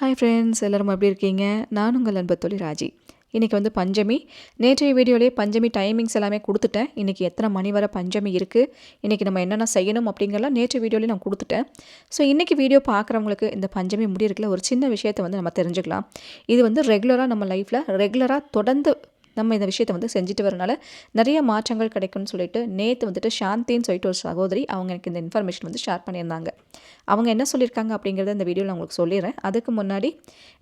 Hi friends எல்லோரும் எப்படி இருக்கீங்க? நான் உங்கள் அன்பு தொழி ராஜி. இன்றைக்கி வந்து பஞ்சமி. நேற்றைய வீடியோலேயே பஞ்சமி டைமிங்ஸ் எல்லாமே கொடுத்துட்டேன். இன்றைக்கி எத்தனை மணி வரை பஞ்சமி இருக்குது இன்றைக்கி நம்ம என்னென்ன செய்யணும் அப்படிங்கிறலாம் நேற்று வீடியோலேயே நான் கொடுத்துட்டேன். ஸோ இன்றைக்கி வீடியோ பார்க்குறவங்களுக்கு இந்த பஞ்சமி முடியிருக்குல்ல ஒரு சின்ன விஷயத்தை வந்து நம்ம தெரிஞ்சுக்கலாம். இது வந்து ரெகுலராக நம்ம லைஃப்பில் ரெகுலராக தொடர்ந்து நம்ம இந்த விஷயத்தை வந்து செஞ்சுட்டு வரனால நிறைய மாற்றங்கள் கிடைக்கும்னு சொல்லிட்டு நேற்று வந்துட்டு சாந்தின்னு சொல்லிட்டு ஒரு சகோதரி அவங்க எனக்கு இந்த இன்ஃபர்மேஷன் வந்து ஷேர் பண்ணியிருந்தாங்க. அவங்க என்ன சொல்லியிருக்காங்க அப்படிங்கிறத இந்த வீடியோவில் உங்களுக்கு சொல்லிடுறேன். அதுக்கு முன்னாடி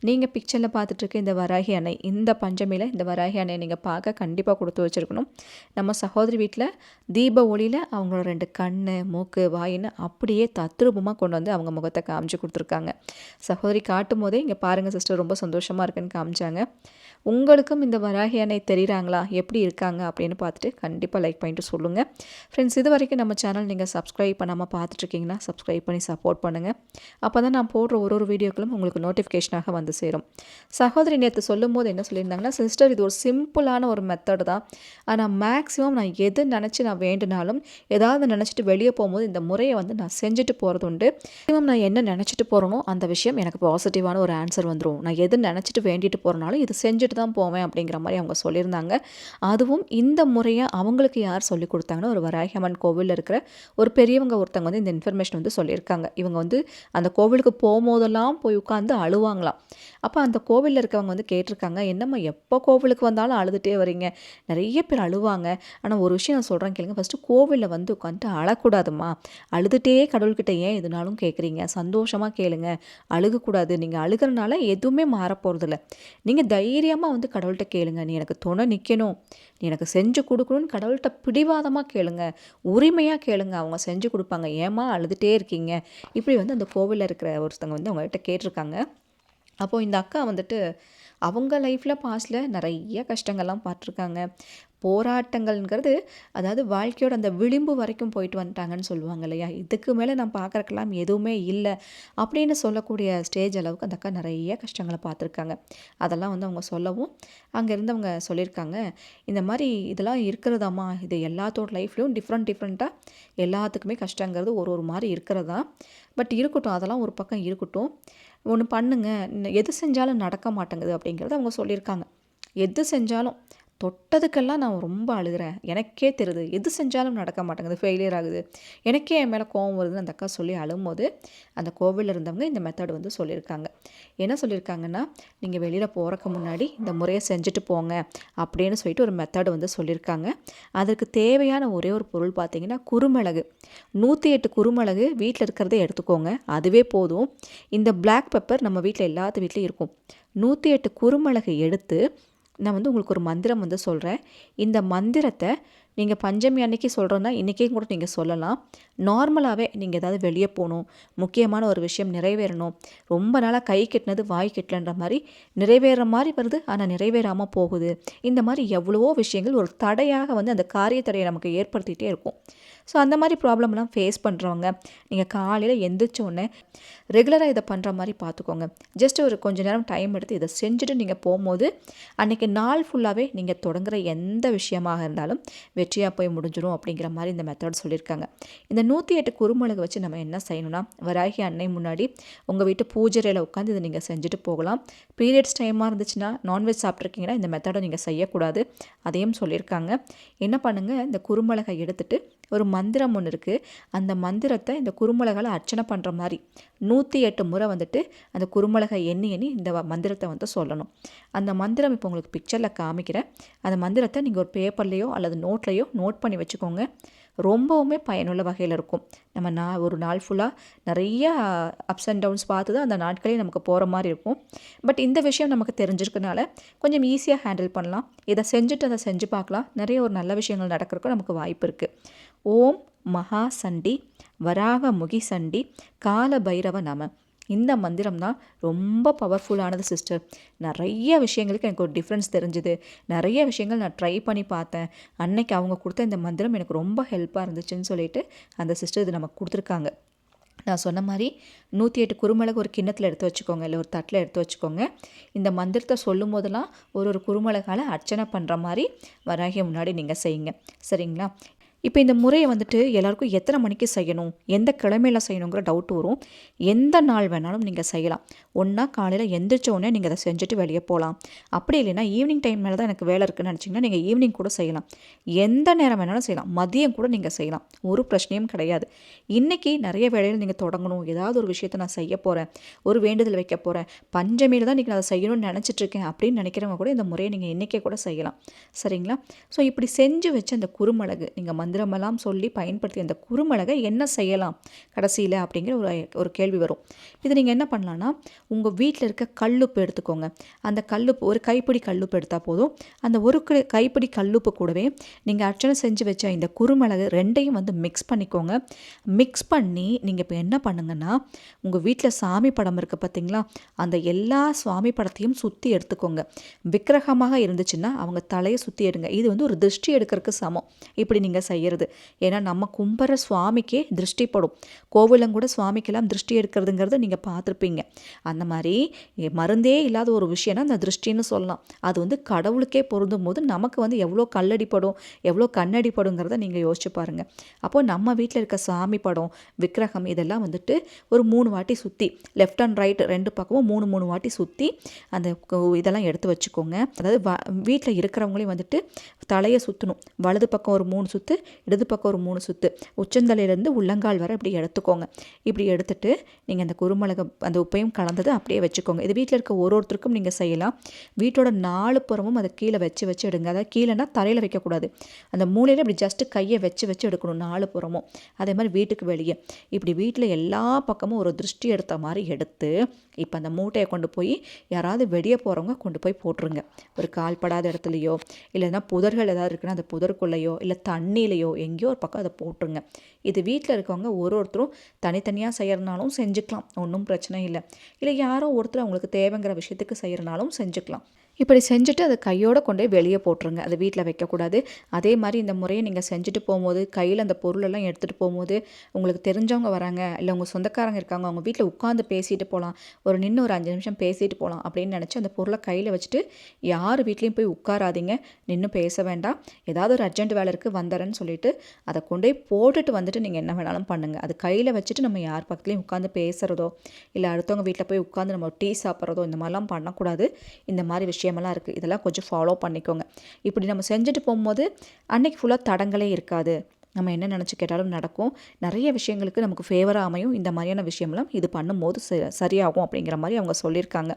நீங்கள் பிக்சரில் பார்த்துட்ருக்க இந்த வராகி அணை இந்த பஞ்சமியில் இந்த வராகி அணையை நீங்கள் பார்க்க கண்டிப்பாக கொடுத்து வச்சுருக்கணும். நம்ம சகோதரி வீட்டில் தீப ஒளியில் அவங்களோட ரெண்டு கண் மூக்கு வாயின்னு அப்படியே தத்ரூபமாக கொண்டு வந்து அவங்க முகத்தை காமிச்சு கொடுத்துருக்காங்க. சகோதரி காட்டும் போதே இங்கே பாருங்கள் சிஸ்டர் ரொம்ப சந்தோஷமாக இருக்குன்னு காமிச்சாங்க. உங்களுக்கும் இந்த வராகி அணை தெரியுறாங்களா? எப்படி இருக்காங்க? அப்படின்னு பார்த்துட்டு கண்டிப்பாக லைக் பண்ணிட்டு சொல்லுங்கள் ஃப்ரெண்ட்ஸ் இது வரைக்கும் நம்ம சேனல் நீங்கள் சப்ஸ்கிரைப் பண்ணாமல் பார்த்துட்ருக்கீங்கன்னா சப்ஸ்கிரைப் பண்ணி சப்போர்ட் பண்ணுங்கள் அப்போ தான் நான் போடுற ஒரு ஒரு வீடியோக்களும் உங்களுக்கு நோட்டிஃபிகேஷனாக வந்து சேரும். சகோதரி நேற்று சொல்லும் போது என்ன சொல்லியிருந்தாங்கன்னா சிஸ்டர் இது ஒரு சிம்பிளான ஒரு மெத்தடு தான். ஆனால் மேக்ஸிமம் நான் எது நினச்சி நான் வேண்டுனாலும் ஏதாவது நினச்சிட்டு வெளியே போகும்போது இந்த முறையை வந்து நான் செஞ்சுட்டு போகிறது உண்டு. மேக்ஸிமம் நான் என்ன நினச்சிட்டு போகிறனோ அந்த விஷயம் எனக்கு பாசிட்டிவான ஒரு ஆன்சர் வந்துடும் நான் எது நினச்சிட்டு வேண்டிட்டு போகிறனாலும் இது செஞ்சுட்டு தான் போவேன் அப்படிங்கிற மாதிரி அவங்க சொல்லியிருந்தாங்க. அதுவும் இந்த முறையை அவங்களுக்கு யார் சொல்லி கொடுத்தாங்கன்னா ஒரு வராகியம்மன் கோவிலில் இருக்கிற ஒரு பெரியவங்க ஒருத்தவங்க வந்து இந்த இன்ஃபர்மேஷன் வந்து சொல்லியிருக்காங்க. இவங்க வந்து அந்த கோவிலுக்கு போகும்போதெல்லாம் போய் உட்காந்து அழுவாங்களாம். அப்போ அந்த கோவிலில் இருக்கவங்க வந்து கேட்டிருக்காங்க என்னம்மா எப்போ கோவிலுக்கு வந்தாலும் அழுதுகிட்டே வரீங்க? நிறைய பேர் அழுவாங்க. ஆனால் ஒரு விஷயம் நான் சொல்கிறேன் கேளுங்க. ஃபஸ்ட்டு கோவிலில் வந்து உட்காந்துட்டு அழக்கூடாதுமா அழுதுகிட்டே கடவுள்கிட்ட ஏன் எதுனாலும் கேட்குறீங்க சந்தோஷமாக கேளுங்க. அழுகக்கூடாது. நீங்கள் அழுகிறனால எதுவுமே மாறப்போகிறதில்ல நீங்கள் தைரியமாக வந்து கடவுள்கிட்ட கேளுங்க. நீ எனக்கு துணை நிற்கணும் நீ எனக்கு செஞ்சு கொடுக்கணும்னு கடவுள்கிட்ட பிடிவாதமாக கேளுங்க. உரிமையாக கேளுங்க. அவங்க செஞ்சு கொடுப்பாங்க. ஏமா அழுதுகிட்டே இருக்கீங்க? இப்படி வந்து அந்த கோவிலில் இருக்கிற ஒருத்தவங்க வந்து அவங்ககிட்ட கேட்டிருக்காங்க. அப்போது இந்த அக்கா வந்துட்டு அவங்க லைஃப்பில் பாஸ்டில் நிறைய கஷ்டங்கள்லாம் பார்த்துருக்காங்க. போராட்டங்கள்ங்கிறது அதாவது வாழ்க்கையோட அந்த விளிம்பு வரைக்கும் போயிட்டு வந்துட்டாங்கன்னு சொல்லுவாங்க இல்லையா? இதுக்கு மேலே நான் பார்க்குறக்கெல்லாம் எதுவுமே இல்லை அப்படின்னு சொல்லக்கூடிய ஸ்டேஜ் அளவுக்கு அந்த அக்கா நிறைய கஷ்டங்களை பார்த்துருக்காங்க. அதெல்லாம் வந்து அவங்க சொல்லவும் அங்கே இருந்தவங்க சொல்லியிருக்காங்க. இந்த மாதிரி இதெல்லாம் இருக்கிறதாம்மா இது எல்லாத்தோட லைஃப்லேயும் டிஃப்ரெண்ட் டிஃப்ரெண்ட்டாக எல்லாத்துக்குமே கஷ்டங்கிறது ஒரு ஒரு மாதிரி இருக்கிறதா? பட் இருக்கட்டும் அதெல்லாம் ஒரு பக்கம் இருக்கட்டும். ஒன்று பண்ணுங்கள் எது செஞ்சாலும் நடக்க மாட்டேங்குது அப்படிங்கிறத அவங்க சொல்லியிருக்காங்க. எது செஞ்சாலும் தொட்டதுக்கெல்லாம் நான் ரொம்ப அழுகிறேன். எனக்கே தெரியுது. எது செஞ்சாலும் நடக்க மாட்டேங்குது. ஃபெயிலியர் ஆகுது. எனக்கே என் மேலே கோவம் வருதுன்னு அந்த அக்கா சொல்லி அழும்போது அந்த கோவிலில் இருந்தவங்க இந்த மெத்தட் வந்து சொல்லியிருக்காங்க. என்ன சொல்லியிருக்காங்கன்னா நீங்கள் வெளியில் போகிறக்கு முன்னாடி இந்த முறையை செஞ்சுட்டு போங்க அப்படின்னு சொல்லிட்டு ஒரு மெத்தட் வந்து சொல்லியிருக்காங்க. அதற்கு தேவையான ஒரே ஒரு பொருள் பார்த்தீங்கன்னா குறுமிளகு. நூற்றி எட்டு குறுமிளகு வீட்டில் இருக்கிறத எடுத்துக்கோங்க. அதுவே போதும். இந்த பிளாக் பெப்பர் நம்ம வீட்டில் எல்லாத்து வீட்லேயும் இருக்கும். நூற்றி எட்டு குருமிளகு எடுத்து நான் வந்து உங்களுக்கு ஒரு மந்திரம் வந்து சொல்கிறேன் இந்த மந்திரத்தை நீங்கள் பஞ்சமி அன்னைக்கு சொல்கிறோன்னா இன்றைக்கே கூட நீங்கள் சொல்லலாம். நார்மலாகவே நீங்கள் ஏதாவது வெளியே போகணும். முக்கியமான ஒரு விஷயம் நிறைவேறணும். ரொம்ப நாளாக கை கெட்டினது வாய் கெட்டலன்ற மாதிரி நிறைவேற மாதிரி வருது ஆனால் நிறைவேறாமல் போகுது. இந்த மாதிரி எவ்வளவோ விஷயங்கள் ஒரு தடையாக வந்து அந்த காரிய தடையை நமக்கு ஏற்படுத்திகிட்டே இருக்கும். ஸோ அந்த மாதிரி ப்ராப்ளம்லாம் ஃபேஸ் பண்ணுறவங்க நீங்கள் காலையில் எந்திரிச்ச உடனே ரெகுலராக இதை பண்ணுற மாதிரி பார்த்துக்கோங்க. ஜஸ்ட் ஒரு கொஞ்சம் நேரம் டைம் எடுத்து இதை செஞ்சுட்டு நீங்கள் போகும்போது அன்றைக்கி நாள் ஃபுல்லாகவே நீங்கள் தொடங்குகிற எந்த விஷயமாக இருந்தாலும் வெற்றியாக போய் முடிஞ்சிடும் அப்படிங்கிற மாதிரி இந்த மெத்தட் சொல்லியிருக்காங்க. இந்த நூற்றி எட்டு குறுமிளகு வச்சு நம்ம என்ன செய்யணும்னா வராகி அன்னை முன்னாடி உங்கள் வீட்டு பூஜரையில் உட்காந்து இதை நீங்கள் செஞ்சுட்டு போகலாம். பீரியட்ஸ் டைமாக இருந்துச்சுன்னா நான்வெஜ் சாப்பிட்ருக்கீங்கன்னா இந்த மெத்தடை நீங்கள் செய்யக்கூடாது. அதையும் சொல்லியிருக்காங்க. என்ன பண்ணுங்கள் இந்த குறுமிளகை எடுத்துகிட்டு ஒரு மந்திரம் ஒன்று இருக்குது அந்த மந்திரத்தை இந்த குறுமிளகால் அர்ச்சனை பண்ணுற மாதிரி நூற்றி எட்டு முறை வந்துட்டு அந்த குறுமிளகை எண்ணி எண்ணி இந்த மந்திரத்தை வந்து சொல்லணும். அந்த மந்திரம் இப்போ உங்களுக்கு பிக்சரில் காமிக்கிறேன். அந்த மந்திரத்தை நீங்கள் ஒரு பேப்பர்லேயோ அல்லது நோட்லேயோ நோட் பண்ணி வச்சுக்கோங்க. ரொம்பவுமே பயனுள்ள வகையில் இருக்கும். நம்ம நான் ஒரு நாள் ஃபுல்லாக நிறைய அப்ஸ் அண்ட் டவுன்ஸ் பார்த்து தான் அந்த நாட்களே நமக்கு போகிற மாதிரி இருக்கும். பட் இந்த விஷயம் நமக்கு தெரிஞ்சிருக்கனால கொஞ்சம் ஈஸியாக ஹேண்டில் பண்ணலாம். இதை செஞ்சுட்டு அதை செஞ்சு பார்க்கலாம். நிறைய ஒரு நல்ல விஷயங்கள் நடக்கிறதுக்கும் நமக்கு வாய்ப்பு இருக்குது ஓம் மகா சண்டி வராக முகி சண்டி கால பைரவ நம. இந்த மந்திரம் தான் ரொம்ப பவர்ஃபுல்லானது சிஸ்டர் நிறைய விஷயங்களுக்கு எனக்கு ஒரு டிஃப்ரென்ஸ் தெரிஞ்சுது. நிறைய விஷயங்கள் நான் ட்ரை பண்ணி பார்த்தேன். அன்னைக்கு அவங்க கொடுத்த இந்த மந்திரம் எனக்கு ரொம்ப ஹெல்ப்பாக இருந்துச்சுன்னு சொல்லிட்டு அந்த சிஸ்டர் இது நமக்கு கொடுத்துருக்காங்க. நான் சொன்ன மாதிரி நூற்றி எட்டு குருமிளகு ஒரு கிண்ணத்தில் எடுத்து வச்சுக்கோங்க இல்லை ஒரு தட்டில் எடுத்து வச்சுக்கோங்க. இந்த மந்திரத்தை சொல்லும் போதெல்லாம் ஒரு ஒரு குருமிளகால் அர்ச்சனை பண்ணுற மாதிரி வராகிய முன்னாடி நீங்கள் செய்யுங்க. சரிங்களா? இப்போ இந்த முறையை வந்துட்டு எல்லாருக்கும் எத்தனை மணிக்கு செய்யணும்? எந்த கிழமையில் செய்யணுங்கிற டவுட் வரும். எந்த நாள் வேணாலும் நீங்கள் செய்யலாம். ஒன்றா காலையில் எந்திரிச்ச உடனே நீங்கள் அதை செஞ்சுட்டு வெளியே போகலாம். அப்படி இல்லைன்னா ஈவினிங் டைம் மேலே தான் எனக்கு வேலை இருக்குன்னு நினச்சிங்கன்னா நீங்கள் ஈவினிங் கூட செய்யலாம். எந்த நேரம் வேணாலும் செய்யலாம். மதியம் கூட நீங்கள் செய்யலாம். ஒரு பிரச்சனையும் கிடையாது. இன்றைக்கி நிறைய வேலையில் நீங்கள் தொடங்கணும். ஏதாவது ஒரு விஷயத்தை நான் செய்ய போகிறேன் ஒரு வேண்டுதல் வைக்க போகிறேன் பஞ்சமியில் தான் இன்றைக்கி நான் அதை செய்யணும்னு நினச்சிட்ருக்கேன் அப்படின்னு நினைக்கிறவங்க கூட இந்த முறையை நீங்கள் இன்றைக்கே கூட செய்யலாம். சரிங்களா? ஸோ இப்படி செஞ்சு வச்சு அந்த குறுமிளகு நீங்கள் மந்திரமெல்லாம் சொல்லி பயன்படுத்தி அந்த குறுமிளகை என்ன செய்யலாம் கடைசியில் அப்படிங்கிற ஒரு ஒரு கேள்வி வரும். இது நீங்கள் என்ன பண்ணலான்னா உங்கள் வீட்டில் இருக்க கல்லுப்பு எடுத்துக்கோங்க. அந்த கல்லுப்பு ஒரு கைப்பிடி கல்லுப்பு எடுத்தால் போதும். அந்த ஒரு கைப்பிடி கல்லுப்பு கூடவே நீங்கள் அர்ச்சனை செஞ்சு வச்ச இந்த குறுமிளகு ரெண்டையும் வந்து மிக்ஸ் பண்ணிக்கோங்க. மிக்ஸ் பண்ணி நீங்கள் இப்போ என்ன பண்ணுங்கன்னா உங்கள் வீட்டில் சாமி படம் இருக்குது பார்த்தீங்களா அந்த எல்லா சுவாமி படத்தையும் சுற்றி எடுத்துக்கோங்க. விக்கிரகமாக இருந்துச்சுன்னா அவங்க தலையை சுற்றி எடுங்க. இது வந்து ஒரு திருஷ்டி எடுக்கிறதுக்கு சமம். இப்படி நீங்கள் செய்யறது. ஏன்னா நம்ம கும்புற சுவாமிக்கே திருஷ்டி படும் கோவிலும் கூட சுவாமிக்கெல்லாம் திருஷ்டி எடுக்கிறதுங்கிறத நீங்கள் பார்த்துருப்பீங்க. அந்த மாதிரி மருந்தே இல்லாத ஒரு விஷயம்னா அந்த திருஷ்டின்னு சொல்லலாம். அது வந்து கடவுளுக்கே பொருந்தும் போது நமக்கு வந்து எவ்வளோ கல்லடிப்படும் எவ்வளோ கண்ணடிப்படுங்கிறத நீங்கள் யோசிச்சு பாருங்கள் அப்போது நம்ம வீட்டில் இருக்க சாமி படம் விக்கிரகம் இதெல்லாம் வந்துட்டு ஒரு மூணு வாட்டி சுற்றி லெஃப்ட் அண்ட் ரைட் ரெண்டு பக்கமும் மூணு மூணு வாட்டி சுற்றி அந்த கு- இதெல்லாம் எடுத்து வச்சுக்கோங்க. அதாவது வ வீட்டில் இருக்கிறவங்களையும் வந்துட்டு தலையை சுற்றணும் வலது பக்கம் ஒரு மூணு சுற்று இடது பக்கம் ஒரு மூணு சுற்று உச்சந்தலையிலேருந்து உள்ளங்கால் வரை இப்படி எடுத்துக்கோங்க. இப்படி எடுத்துட்டு நீங்கள் அந்த குருமிளகு அந்த உப்பையும் கலந்தது அப்படியே வச்சுக்கோங்க. இது வீட்டில் இருக்க ஒரு ஒருத்தருக்கும் நீங்கள் செய்யலாம். வீட்டோட நாலு புறமும் அதை கீழே வச்சு வச்சு எடுங்க. அதாவது கீழேனா தரையில் வைக்கக்கூடாது. அந்த மூலையில் இப்படி ஜஸ்ட்டு கையை வச்சு வச்சு எடுக்கணும் நாலு புறமும். அதே மாதிரி வீட்டுக்கு வெளியே. இப்படி வீட்டில் எல்லா பக்கமும் ஒரு திருஷ்டி எடுத்த மாதிரி எடுத்து இப்போ அந்த மூட்டையை கொண்டு போய் யாராவது வெளியே போகிறவங்க கொண்டு போய் போட்டுருங்க. ஒரு கால்படாத இடத்துலையோ இல்லைன்னா புதர்கள் ஏதாவது இருக்குன்னா அந்த புதருக்குள்ளேயோ இல்லை தண்ணியிலையோ எங்கேயோ ஒரு பக்கம் அதை போட்டுருங்க. இது வீட்டில் இருக்கவங்க ஒரு ஒருத்தரும் தனித்தனியாக செய்யறதுனாலும் செஞ்சுக்கலாம். ஒன்றும் பிரச்சனை இல்லை. இல்லை யாரோ ஒருத்தர் அவங்களுக்கு தேவைங்கிற விஷயத்துக்கு செய்யறனாலும் செஞ்சுக்கலாம். இப்படி செஞ்சுட்டு அதை கையோடு கொண்டு போய் வெளியே போட்டுருங்க. அதை வீட்டில் வைக்கக்கூடாது. அதே மாதிரி இந்த முறையை நீங்கள் செஞ்சுட்டு போகும்போது கையில் அந்த பொருளெல்லாம் எடுத்துகிட்டு போகும்போது உங்களுக்கு தெரிஞ்சவங்க வராங்க இல்லை உங்கள் சொந்தக்காரங்க இருக்காங்க அவங்க வீட்டில் உட்காந்து பேசிட்டு போகலாம் ஒரு நின்று ஒரு அஞ்சு நிமிஷம் பேசிட்டு போகலாம் அப்படின்னு நினச்சி அந்த பொருளை கையில் வச்சுட்டு யார் வீட்லேயும் போய் உட்காராதீங்க நின்று பேச வேண்டாம். ஏதாவது ஒரு அர்ஜென்ட் வேலை இருக்குது வந்துடுறேன்னு சொல்லிட்டு அதை கொண்டு போய் போட்டுட்டு வந்துட்டு நீங்கள் என்ன வேணாலும் பண்ணுங்கள் அது கையில் வச்சுட்டு நம்ம யார் பக்கத்துலையும் உட்காந்து பேசுகிறதோ இல்லை அடுத்தவங்க வீட்டில் போய் உட்காந்து நம்ம டீ சாப்பிட்றதோ இந்த மாதிரிலாம் பண்ணக்கூடாது. இந்த மாதிரி விஷயம் விஷயமெல்லாம் இருக்குது இதெல்லாம் கொஞ்சம் ஃபாலோ பண்ணிக்கோங்க. இப்படி நம்ம செஞ்சுட்டு போகும்போது அன்னைக்கு ஃபுல்லாக தடங்களே இருக்காது. நம்ம என்ன நினச்சி கேட்டாலும் நடக்கும். நிறைய விஷயங்களுக்கு நமக்கு ஃபேவராக அமையும். இந்த மாதிரியான விஷயம்லாம் இது பண்ணும்போது ச- சரியாகும் அப்படிங்கிற மாதிரி அவங்க சொல்லியிருக்காங்க.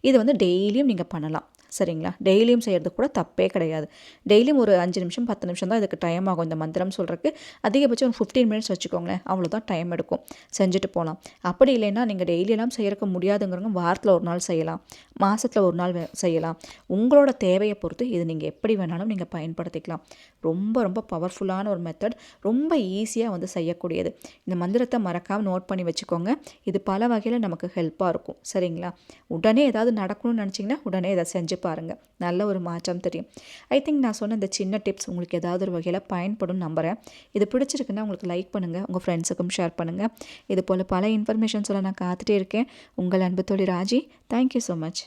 இது வந்து டெய்லியும் நீங்கள் பண்ணலாம். சரிங்களா? டெய்லியும் செய்கிறது கூட தப்பே கிடையாது. டெய்லியும் ஒரு அஞ்சு நிமிஷம் பத்து நிமிஷம் தான் இதுக்கு டைம் ஆகும் இந்த மந்திரம் சொல்கிறதுக்கு அதிகபட்சம் ஒரு ஃபிஃப்டீன் மினிட்ஸ் வச்சுக்கோங்களேன். அவ்வளோதான் டைம் எடுக்கும். செஞ்சுட்டு போகலாம் அப்படி இல்லைன்னா நீங்கள் டெய்லியெல்லாம் செய்யறக்க முடியாதுங்கிறவங்க வாரத்தில் ஒரு நாள் செய்யலாம். மாதத்தில் ஒரு நாள் வே- செய்யலாம். உங்களோட தேவையை பொறுத்து இது நீங்கள் எப்படி வேணாலும் நீங்கள் பயன்படுத்திக்கலாம். ரொம்ப ரொம்ப பவர்ஃபுல்லான ஒரு மெத்தட் ரொம்ப ஈஸியாக வந்து செய்யக்கூடியது. இந்த மந்திரத்தை மறக்காமல் நோட் பண்ணி வச்சுக்கோங்க. இது பல வகையில் நமக்கு ஹெல்ப்பாக இருக்கும். சரிங்களா? உடனே ஏதாவது நடக்கணும்னு நினச்சிங்கன்னா உடனே இதை செஞ்சு பாருங்கள் நல்ல ஒரு மாற்றம் தெரியும். ஐ திங்க் நான் சொன்ன இந்த சின்ன டிப்ஸ் உங்களுக்கு ஏதாவது ஒரு வகையில் பயன்படும் நம்புகிறேன் இது பிடிச்சிருக்குன்னா உங்களுக்கு லைக் பண்ணுங்கள் உங்கள் ஃப்ரெண்ட்ஸுக்கும் ஷேர் பண்ணுங்கள் இது போல் பல இன்ஃபர்மேஷன் சொல்ல நான் காத்துட்டே இருக்கேன். உங்கள் அன்பு தோழி ராஜி. Thank you so much